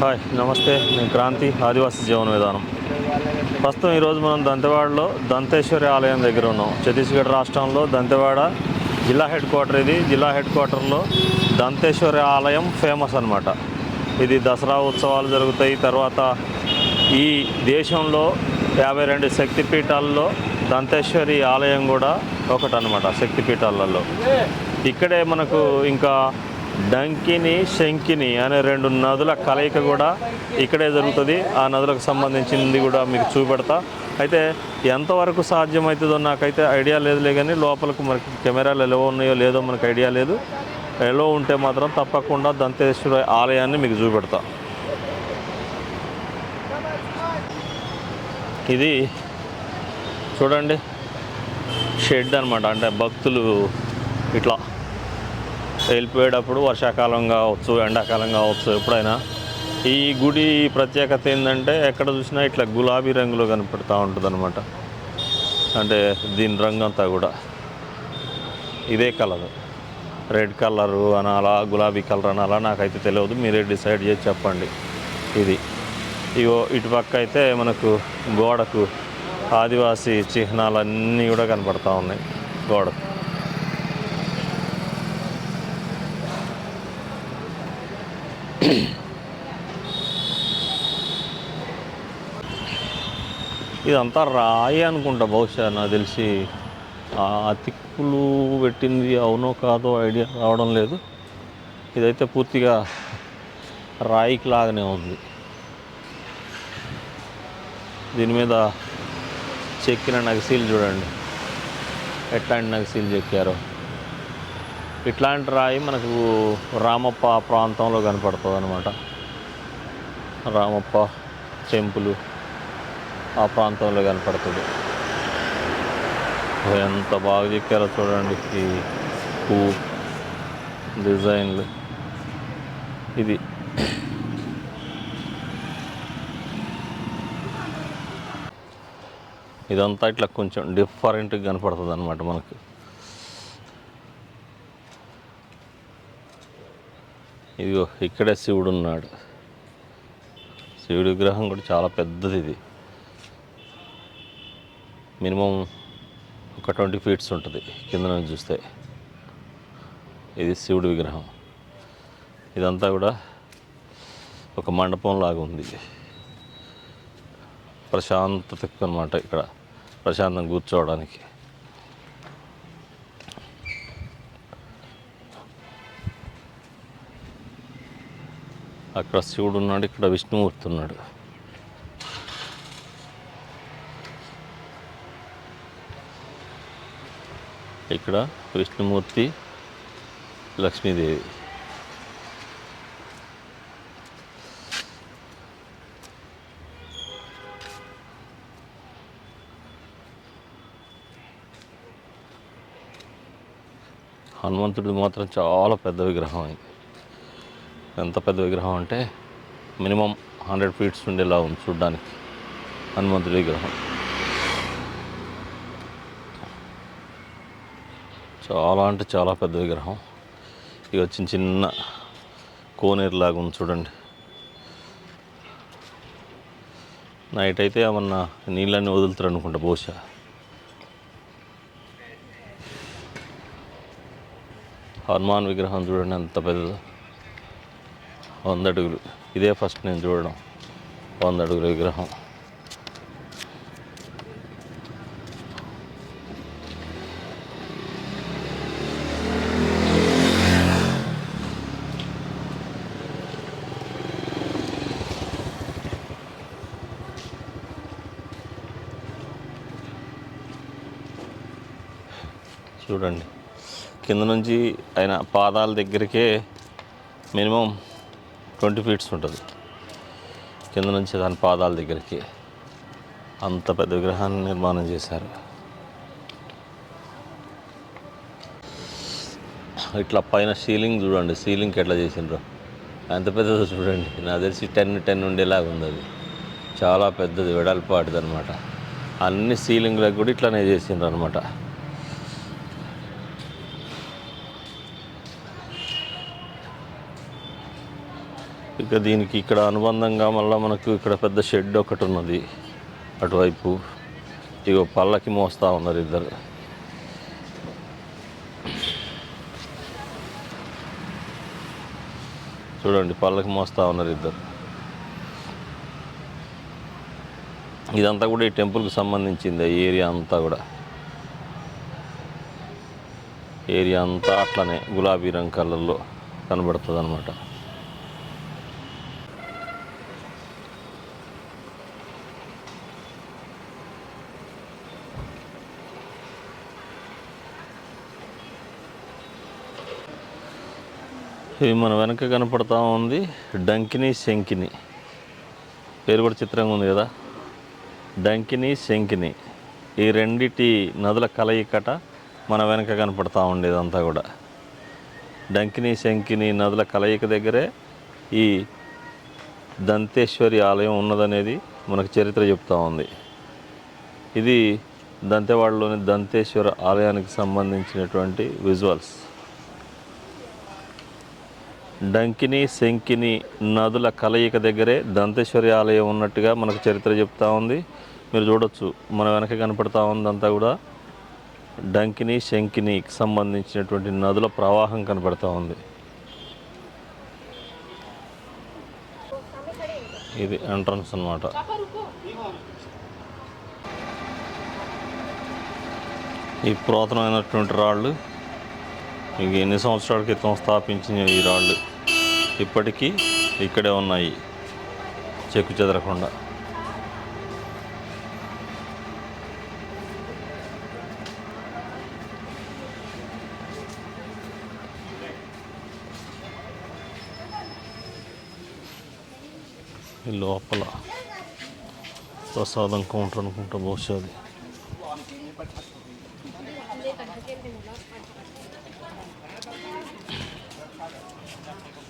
Hi నమస్తే. నేను క్రాంతి ఆదివాసీ జీవన విధానం. ప్రస్తుతం ఈరోజు మనం దంతెవాడలో దంతేశ్వరి ఆలయం దగ్గర ఉన్నాం. ఛత్తీస్గఢ్ రాష్ట్రంలో దంతెవాడ జిల్లా హెడ్ క్వార్టర్ ఇది. జిల్లా హెడ్ క్వార్టర్లో దంతేశ్వరి ఆలయం ఫేమస్ అనమాట ఇది దసరా ఉత్సవాలు జరుగుతాయి. తర్వాత ఈ దేశంలో యాభై రెండు శక్తిపీఠాల్లో దంతేశ్వరి ఆలయం కూడా ఒకటనమాట శక్తిపీఠాలలో. ఇక్కడే మనకు ఇంకా డంకిని శంకిని అనే రెండు నదుల కలయిక కూడా ఇక్కడే జరుగుతుంది. ఆ నదులకు సంబంధించింది కూడా మీకు చూపెడతా. అయితే ఎంతవరకు సాధ్యమవుతుందో నాకైతే ఐడియా లేదులే కానీ లోపలకు మనకి కెమెరాలు ఎలా ఉన్నాయో లేదో మనకు ఐడియా లేదు. ఎలా ఉంటే మాత్రం తప్పకుండా దంతేశ్వర ఆలయాన్ని మీకు చూపెడతా. ఇది చూడండి షెడ్ అనమాట అంటే భక్తులు ఇట్లా వెళ్ళిపోయేటప్పుడు వర్షాకాలం కావచ్చు ఎండాకాలం కావచ్చు ఎప్పుడైనా ఈ గుడి ప్రత్యేకత ఏంటంటే ఎక్కడ చూసినా ఇట్లా గులాబీ రంగులో కనపడుతూ ఉంటుంది అనమాట అంటే దీని రంగు అంతా కూడా. ఇదే కలర్. రెడ్ కలరు అనాలా గులాబీ కలర్ అనాలా నాకైతే తెలియదు. మీరే డిసైడ్ చేసి చెప్పండి. ఇది. ఇగో ఇటుపక్క అయితే మనకు గోడకు ఆదివాసీ చిహ్నాలన్నీ కూడా కనపడతా ఉన్నాయి. గోడకు. ఇదంతా రాయి అనుకుంటా బహుశా నాకు తెలిసి. ఆ అతిక్కులు పెట్టింది అవునో కాదో ఐడియా రావడం లేదు. ఇదైతే పూర్తిగా రాయికి లాగానే ఉంది. దీని మీద చెక్కిన నగసీలు చూడండి. ఎట్లాంటి నగసీలు చెక్కారో. ఇట్లాంటి రాయి మనకు రామప్ప ప్రాంతంలో కనపడుతుంది అనమాట రామప్ప చెంపులు ఆ ప్రాంతంలో కనపడుతుంది. ఎంత బాగా చెక్కారో చూడండి ఈ పువ్వు డిజైన్లు. ఇది ఇదంతా ఇట్లా కొంచెం డిఫరెంట్గా కనపడుతుంది అనమాట మనకి. ఇదిగో ఇక్కడే శివుడు ఉన్నాడు శివుడి విగ్రహం కూడా చాలా పెద్దది ఇది. మినిమం ఒక ట్వంటీ ఫీట్స్ ఉంటుంది కింద నుంచి చూస్తే. ఇది శివుడి విగ్రహం. ఇదంతా కూడా ఒక మండపం లాగా ఉంది. ప్రశాంతత అనమాట ఇక్కడ. ప్రశాంతం కూర్చోవడానికి. అక్కడ శివుడు ఉన్నాడు ఇక్కడ విష్ణుమూర్తి ఉన్నాడు. ఇక్కడ విష్ణుమూర్తి లక్ష్మీదేవి. హనుమంతుడు మాత్రం చాలా పెద్ద విగ్రహం అయింది ఎంత పెద్ద విగ్రహం అంటే మినిమం హండ్రెడ్ ఫీట్స్ ఉండేలా ఉంది చూడ్డానికి. హనుమంతుడి విగ్రహం. చాలా అంటే చాలా పెద్ద విగ్రహం. ఇక చిన్న చిన్న కోనేరులాగా ఉంది చూడండి. నైట్ అయితే ఏమన్నా నీళ్ళన్నీ వదులుతారు అనుకుంటా బహుశా. హనుమాన్ విగ్రహం చూడండి ఎంత పెద్దదో. వంద అడుగులు ఇదే ఫస్ట్ నేను చూడడం. వంద అడుగుల విగ్రహం. చూడండి. కింద నుంచి ఆయన పాదాల దగ్గరికే మినిమం ట్వంటీ ఫీట్స్ ఉంటుంది. కింద నుంచి దాని పాదాల దగ్గరికి అంత పెద్ద విగ్రహాన్ని నిర్మాణం చేశారు. ఇట్లా పైన సీలింగ్ చూడండి. సీలింగ్కి ఎట్లా చేసిండ్రు. ఎంత పెద్దదో చూడండి. నాకు తెలిసి టెన్ టెన్ ఉండేలాగా ఉంది అది. చాలా పెద్దది వెడల్పాటిది అనమాట అన్ని సీలింగ్లకు కూడా ఇట్లానే చేసిండ్రు అనమాట ఇక దీనికి ఇక్కడ అనుబంధంగా మళ్ళీ మనకు ఇక్కడ పెద్ద షెడ్ ఒకటి ఉన్నది. అటువైపు ఇక పళ్ళకి మోస్తూ ఉన్నారు ఇద్దరు. చూడండి పళ్ళకి మోస్తూ ఉన్నారు ఇద్దరు. ఇదంతా కూడా ఈ టెంపుల్కి సంబంధించింది ఈ ఏరియా అంతా కూడా. ఏరియా అంతా అట్లనే గులాబీ రంగు కలర్లో కనబడుతుంది అనమాట ఇది మన వెనక కనపడతా ఉంది. డంకిని శంకిని. పేరు కూడా చిత్రంగా ఉంది కదా? డంకిని శంకిని. ఈ రెండిటి నదుల కలయికట మన వెనక కనపడతా ఉండేదంతా కూడా. డంకిని శంకిని నదుల కలయిక దగ్గరే ఈ దంతేశ్వరి ఆలయం ఉన్నదనేది మనకు చరిత్ర చెప్తా ఉంది. ఇది దంతెవాడలోని దంతేశ్వర ఆలయానికి సంబంధించినటువంటి విజువల్స్. డంకిని శంకిని నదుల కలయిక దగ్గరే దంతేశ్వరి ఆలయం ఉన్నట్టుగా మనకు చరిత్ర చెప్తా ఉంది. మీరు చూడొచ్చు మన వెనక కనపడతా ఉందంతా కూడా. డంకిని శంకినికి సంబంధించినటువంటి నదుల ప్రవాహం కనపడతా ఉంది. ఇది ఎంట్రన్స్ అన్నమాట. ఈ పురాతనమైనటువంటి రాళ్ళు ఇంక ఎన్ని సంవత్సరాల క్రితం స్థాపించిన ఈ రాళ్ళు? ఇప్పటికీ ఇక్కడే ఉన్నాయి. చెక్కు చెదరకుండా. ఈ లోపల ప్రసాదం కౌంటర్ అనుకుంటా బహుశా అది.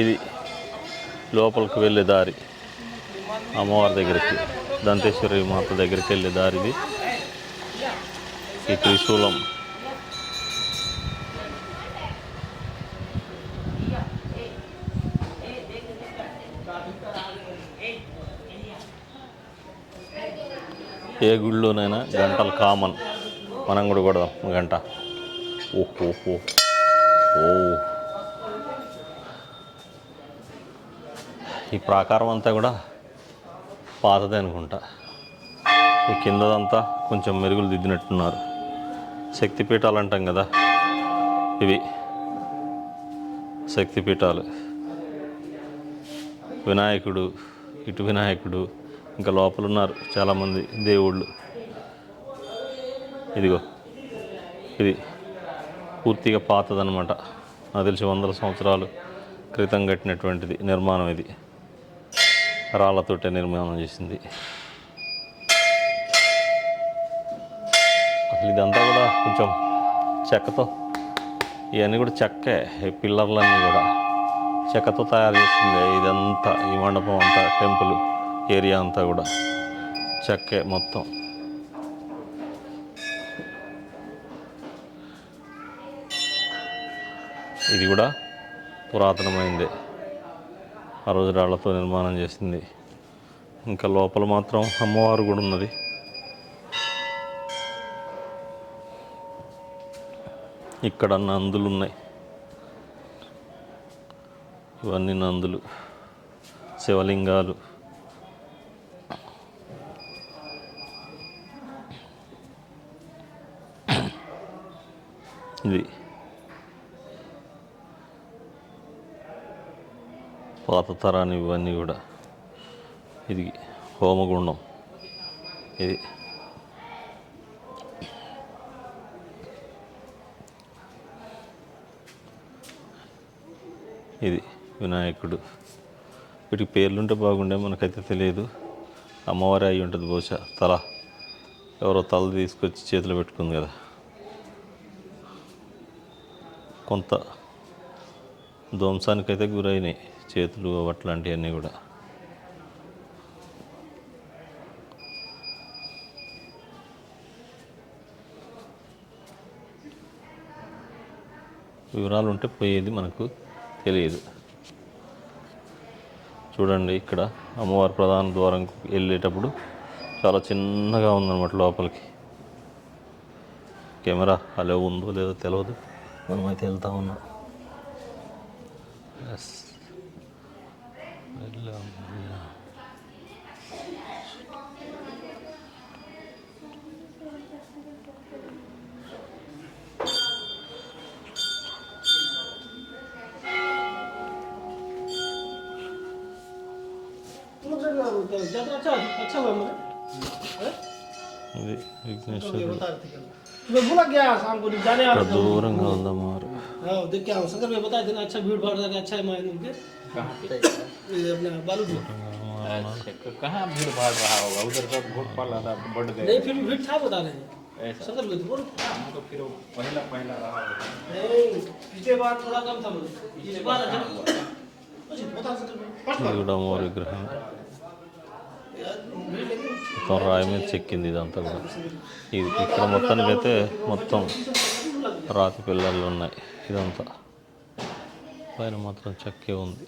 ఇది లోపలికి వెళ్ళే దారి. అమ్మవారి దగ్గరికి దంతేశ్వరి మాత దగ్గరికి వెళ్ళే దారిది ఈ త్రిశూలం. ఏ గుడిలోనైనా గంటలు కామన్. మనం కూడా కొడదాం గంట. ఓహో ఓ oh. ఈ ప్రాకారం అంతా కూడా పాతదే అనుకుంటా. ఈ కిందదంతా కొంచెం మెరుగులు దిద్దినట్టున్నారు. శక్తిపీఠాలు అంటాం కదా. ఇవి శక్తిపీఠాలు. వినాయకుడు ఇటు వినాయకుడు ఇంకా లోపల ఉన్నారు చాలామంది దేవుళ్ళు. ఇదిగో. ఇది పూర్తిగా పాతదనమాట నాకు తెలిసి వందల సంవత్సరాలు క్రితం కట్టినటువంటిది నిర్మాణం ఇది. రాళ్ళతోటే నిర్మాణం చేసింది. అసలు ఇదంతా కూడా కొంచెం చెక్కతో ఇవన్నీ కూడా చెక్కే పిల్లర్లన్నీ కూడా చెక్కతో తయారు చేసింది ఇదంతా ఈ మండపం అంతా టెంపుల్ ఏరియా అంతా కూడా చెక్కే మొత్తం. ఇది కూడా పురాతనమైందే. ఆ రోజు రాళ్ళతో నిర్మాణం చేసింది. ఇంకా లోపల మాత్రం అమ్మవారు కూడా ఉన్నది. ఇక్కడ నందులు ఉన్నాయి. ఇవన్నీ నందులు శివలింగాలు. ఇది పాత తరాని ఇవన్నీ కూడా. ఇది హోమగుండం. ఇది ఇది వినాయకుడు. వీటికి పేర్లుంటే బాగుండే మనకైతే తెలియదు. అమ్మవారి అయి ఉంటుంది బహుశా. తల. ఎవరో తల తీసుకొచ్చి చేతిలో పెట్టుకుంది కదా. కొంత ధ్వంసానికైతే గురైనాయి. చేతులు అట్లాంటివన్నీ కూడా. వివరాలు ఉంటే పోయేది మనకు తెలియదు. చూడండి ఇక్కడ అమ్మవారి ప్రధాన ద్వారం వెళ్ళేటప్పుడు చాలా చిన్నగా ఉందన్నమాట లోపలికి. కెమెరా అలా ఉందో లేదో తెలియదు మనమైతే వెళ్తా ఉన్నాం. Yes Allah'ım ya. దూరంగా ఉందా మారు దిక్కాము సంగర్ మేము బతా ఇతనా అచ్చా భీడ్ భాడ్ దాకా అచ్చా మాయన్ ఉంటే लगा अच्छा है मायने उनके ये अपना बालू जी अच्छा, कहाँ भीड़ भाड़ रहा होगा उधर तो बहुत पड़ा था बढ़ गए नहीं फिर भी भीड़ था बता रहे हैं ऐसा शंकर भाई बोल हम तो फिर वो पहला पहला रहा होगा नहीं पिछले बार थोड़ा कम था मुझे इस बार अच्छा अच्छा बता शंकर भाई ఇది కూడా అమ్మవారి విగ్రహం यार भीड़ लेकिन మొత్తం రాయి మీద చెక్కింది ఇదంతా కూడా ఇది ఇక్కడ మొత్తానికైతే మొత్తం రాతి పిల్లర్లు ఉన్నాయి ఇదంతా పైన మాత్రం చెక్కే ఉంది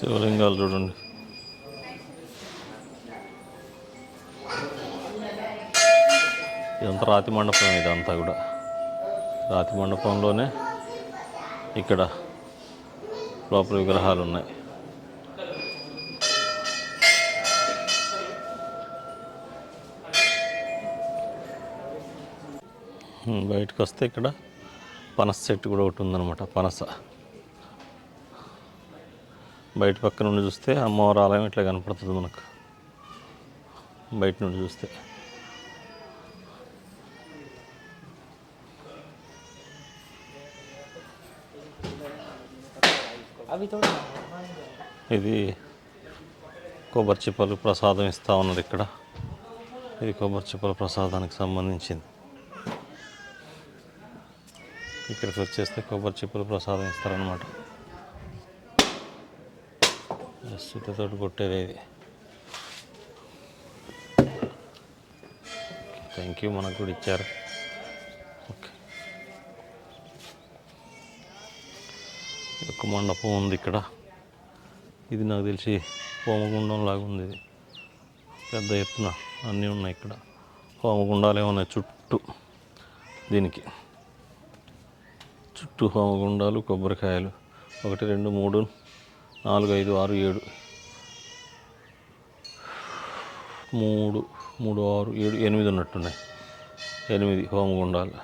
శివలింగాలు చూడండి. ఇదంతా రాతి మండపం ఇదంతా కూడా. రాతి మండపంలోనే ఇక్కడ లోపల విగ్రహాలు ఉన్నాయి. బయటకు వస్తే ఇక్కడ పనస చెట్టు కూడా ఒకటి ఉందన్నమాట పనస. బయట పక్క నుండి చూస్తే అమ్మవారి ఆలయం ఇట్లా కనపడుతుంది మనకు. బయట నుండి చూస్తే. ఇది కొబ్బరి చిప్పలు ప్రసాదం ఇస్తా ఉన్నారు ఇక్కడ. ఇది కొబ్బరి చిప్పల ప్రసాదానికి సంబంధించింది. ఇక్కడికి వచ్చేస్తే కొబ్బరి చిప్పలు ప్రసాదం ఇస్తారనమాట సుతతోటి కొట్టేది ఇది. థ్యాంక్ యూ మనకు కూడా ఇచ్చారు. ఓకే ఒక మండపం ఉంది ఇక్కడ. ఇది నాకు తెలిసి హోమగుండం లాగా ఉంది ఇది. పెద్ద ఎత్తున అన్నీ ఉన్నాయి ఇక్కడ. హోమగుండాలే ఉన్నాయి చుట్టూ దీనికి. చుట్టూ హోమగుండాలు కొబ్బరికాయలు. ఒకటి రెండు మూడు నాలుగు ఐదు ఆరు ఏడు. మూడు మూడు ఆరు ఏడు ఎనిమిది ఉన్నట్టున్నాయి. ఎనిమిది హోమగుండాలు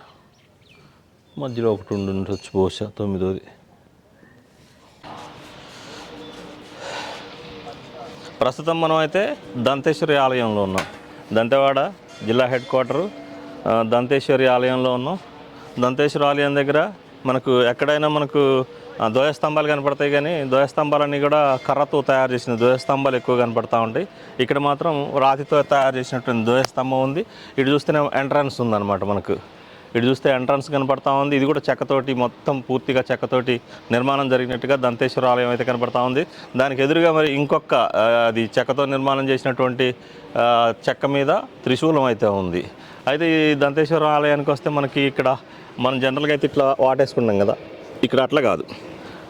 మధ్యలో ఒకటి ఉండి ఉండొచ్చు బహుశా తొమ్మిదోది. ప్రస్తుతం మనం అయితే దంతేశ్వరి ఆలయంలో ఉన్నాం. దంతెవాడ జిల్లా హెడ్ క్వార్టరు దంతేశ్వరి ఆలయంలో ఉన్నాం. దంతేశ్వరి ఆలయం దగ్గర మనకు ఎక్కడైనా మనకు ఆ, ధ్వజస్తంభాలు కనపడతాయి కానీ ధ్వజస్తంభాలన్నీ కూడా కర్రతో తయారు చేసిన ధ్వజస్తంభాలు ఎక్కువ కనపడతా ఉంటాయి. ఇక్కడ మాత్రం రాతితో తయారు చేసినటువంటి ధ్వజస్తంభం ఉంది. ఇటు చూస్తేనే ఎంట్రన్స్ ఉందన్నమాట మనకు. ఇటు చూస్తే ఎంట్రన్స్ కనపడతా ఉంది. ఇది కూడా చెక్కతోటి మొత్తం పూర్తిగా చెక్కతోటి నిర్మాణం జరిగినట్టుగా దంతేశ్వర ఆలయం అయితే కనపడతా ఉంది. దానికి ఎదురుగా మరి ఇంకొక అది చెక్కతో నిర్మాణం చేసినటువంటి చెక్క మీద త్రిశూలం అయితే ఉంది. అయితే ఈ దంతేశ్వర ఆలయానికి వస్తే మనకి ఇక్కడ మనం జనరల్గా అయితే ఇట్లా వాటేసుకున్నాం కదా. ఇక్కడ అట్లా కాదు.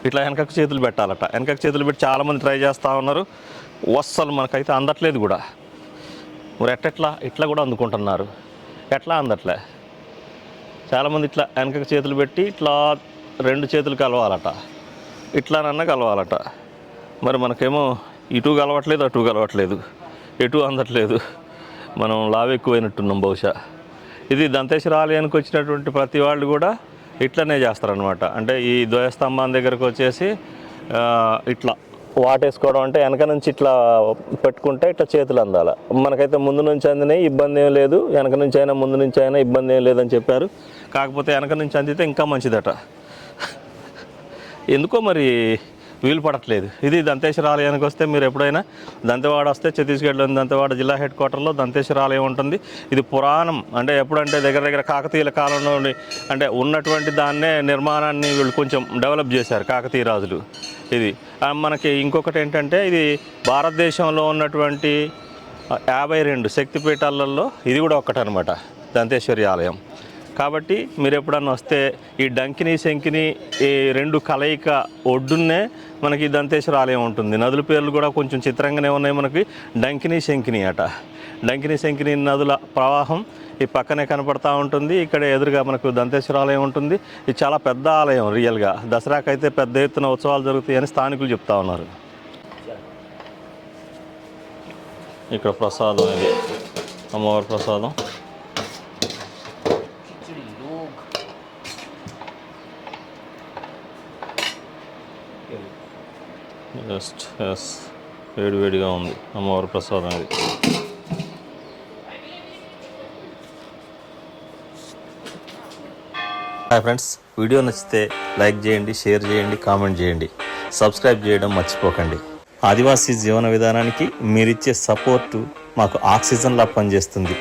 ఇట్లా వెనకకు చేతులు పెట్టాలట. వెనకకు చేతులు పెట్టి చాలామంది ట్రై చేస్తూ ఉన్నారు. వస్సలు మనకైతే అందట్లేదు కూడా. మరి ఎట్టెట్లా? ఇట్లా కూడా అందుకుంటున్నారు. ఎట్లా అందట్లే? చాలామంది ఇట్లా వెనకకు చేతులు పెట్టి ఇట్లా రెండు చేతులు కలవాలట. ఇట్లానన్నా కలవాలట. మరి మనకేమో ఇటు కలవట్లేదు అటు కలవట్లేదు. ఎటు అందట్లేదు. మనం లావు ఎక్కువైనట్టున్నాం బహుశా. ఇది దంతేశ్వర ఆలయానికి వచ్చినటువంటి ప్రతి వాళ్ళు కూడా ఇట్లనే చేస్తారనమాట అంటే ఈ ద్వయస్తంభం దగ్గరకు వచ్చేసి ఇట్లా వాటేసుకోవడం అంటే వెనక నుంచి ఇట్లా పెట్టుకుంటే ఇట్లా చేతులు అందాల. మనకైతే ముందు నుంచి అందినాయి ఇబ్బంది ఏం లేదు వెనక నుంచి అయినా ముందు నుంచి అయినా ఇబ్బంది ఏం లేదని చెప్పారు. కాకపోతే వెనక నుంచి అందితే ఇంకా మంచిదట. ఎందుకో మరి వీలు పడట్లేదు. ఇది దంతేశ్వర ఆలయానికి వస్తే మీరు ఎప్పుడైనా దంతెవాడ వస్తే ఛత్తీస్గఢ్లోని దంతెవాడ జిల్లా హెడ్ క్వార్టర్లో దంతేశ్వర ఆలయం ఉంటుంది. ఇది పురాణం. అంటే ఎప్పుడంటే దగ్గర దగ్గర కాకతీయుల కాలంలో అంటే ఉన్నటువంటి దాన్నే నిర్మాణాన్ని వీళ్ళు కొంచెం డెవలప్ చేశారు కాకతీయ రాజులు. ఇది. మనకి ఇంకొకటి ఏంటంటే ఇది భారతదేశంలో ఉన్నటువంటి యాభై రెండు శక్తిపీఠాలలో ఇది కూడా ఒక్కటనమాట దంతేశ్వరి ఆలయం. కాబట్టి మీరు ఎప్పుడన్నా వస్తే ఈ డంకిని శంకిని ఈ రెండు కలయిక ఒడ్డున్నే మనకి దంతేశ్వర ఆలయం ఉంటుంది. నదుల పేర్లు కూడా కొంచెం చిత్రంగానే ఉన్నాయి మనకి. డంకిని శంకిని అట. డంకిని శంకిని నదుల ప్రవాహం ఈ పక్కనే కనపడతా ఉంటుంది. ఇక్కడ ఎదురుగా మనకు దంతేశ్వర ఆలయం ఉంటుంది. ఇది చాలా పెద్ద ఆలయం రియల్గా. దసరాకైతే పెద్ద ఎత్తున ఉత్సవాలు జరుగుతాయని స్థానికులు చెప్తా ఉన్నారు. ఇక్కడ ప్రసాదం ఇది. అమ్మవారి ప్రసాదం. జస్ట్ ఎస్ వేడి వేడిగా ఉంది. అమ్మవారి ప్రసాదం ఇది. హాయ్ ఫ్రెండ్స్ వీడియో నచ్చితే లైక్ చేయండి షేర్ చేయండి కామెంట్ చేయండి. సబ్స్క్రైబ్ చేయడం మర్చిపోకండి. ఆదివాసీ జీవన విధానానికి మీరిచ్చే సపోర్టు మాకు ఆక్సిజన్లా పనిచేస్తుంది.